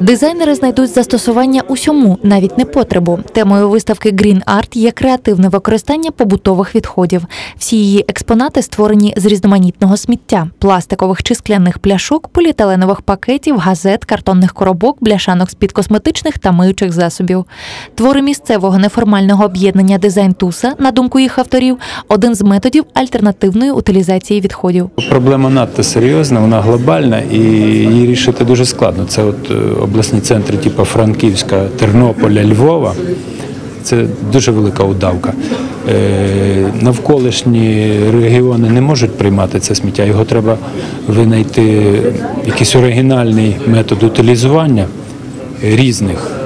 Дизайнери знайдуть застосування усьому, навіть непотребу. Темою виставки Green Art є креативне використання побутових відходів. Всі її експонати створені з різноманітного сміття: пластикових чи скляних пляшок, поліетиленових пакетів, газет, картонних коробок, бляшанок з-під косметичних та миючих засобів. Твори місцевого неформального об'єднання Дизайн Туса, на думку їх авторів, один з методів альтернативної утилізації відходів. Проблема надто серйозна, вона глобальна і її рішити дуже складно. Це от обласні центри, типу Франківська, Тернополя, Львова. Це дуже велика удавка. Е, навколишні регіони не можуть приймати це сміття. Його треба винайти якийсь оригінальний метод утилізування різних е,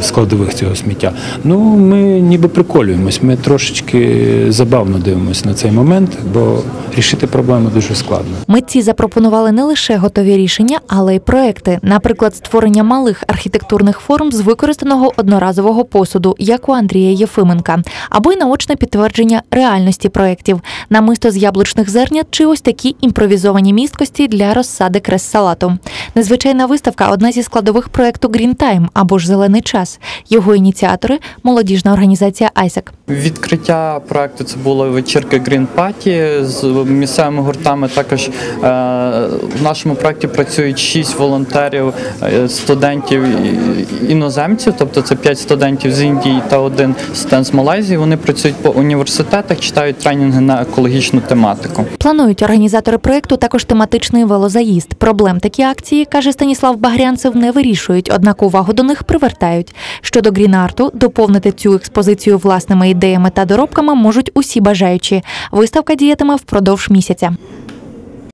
складових цього сміття. Ну, ми ніби приколюємось, ми трошечки забавно дивимося на цей момент, бо рішити проблему дуже складно. Митці запропонували не лише готові рішення, але й проекти, наприклад, створення малих архітектурних форм з використаного одноразового посуду, як у Андрія Єфименка, або й наочне підтвердження реальності проєктів, намисто з яблучних зернят чи ось такі імпровізовані місткості для розсади крес-салату. Незвичайна виставка одна зі складових проєкту Green Time або ж Зелений час. Його ініціатори молодіжна організація Айсек. Відкриття проекту це було вечірки Green Party з місцевими гуртами. Також е, в нашому проекті працюють шість волонтерів, е, студентів іноземців, тобто це п'ять студентів з Індії та один студент з Малайзії. Вони працюють по університетах, читають тренінги на екологічну тематику. Планують організатори проєкту також тематичний велозаїзд. Проблем такі акції, каже Станіслав Багрянцев, не вирішують, однак увагу до них привертають. Щодо грін-арту, доповнити цю експозицію власними ідеями та доробками можуть усі бажаючі. Виставка діятиме впродовж місяця.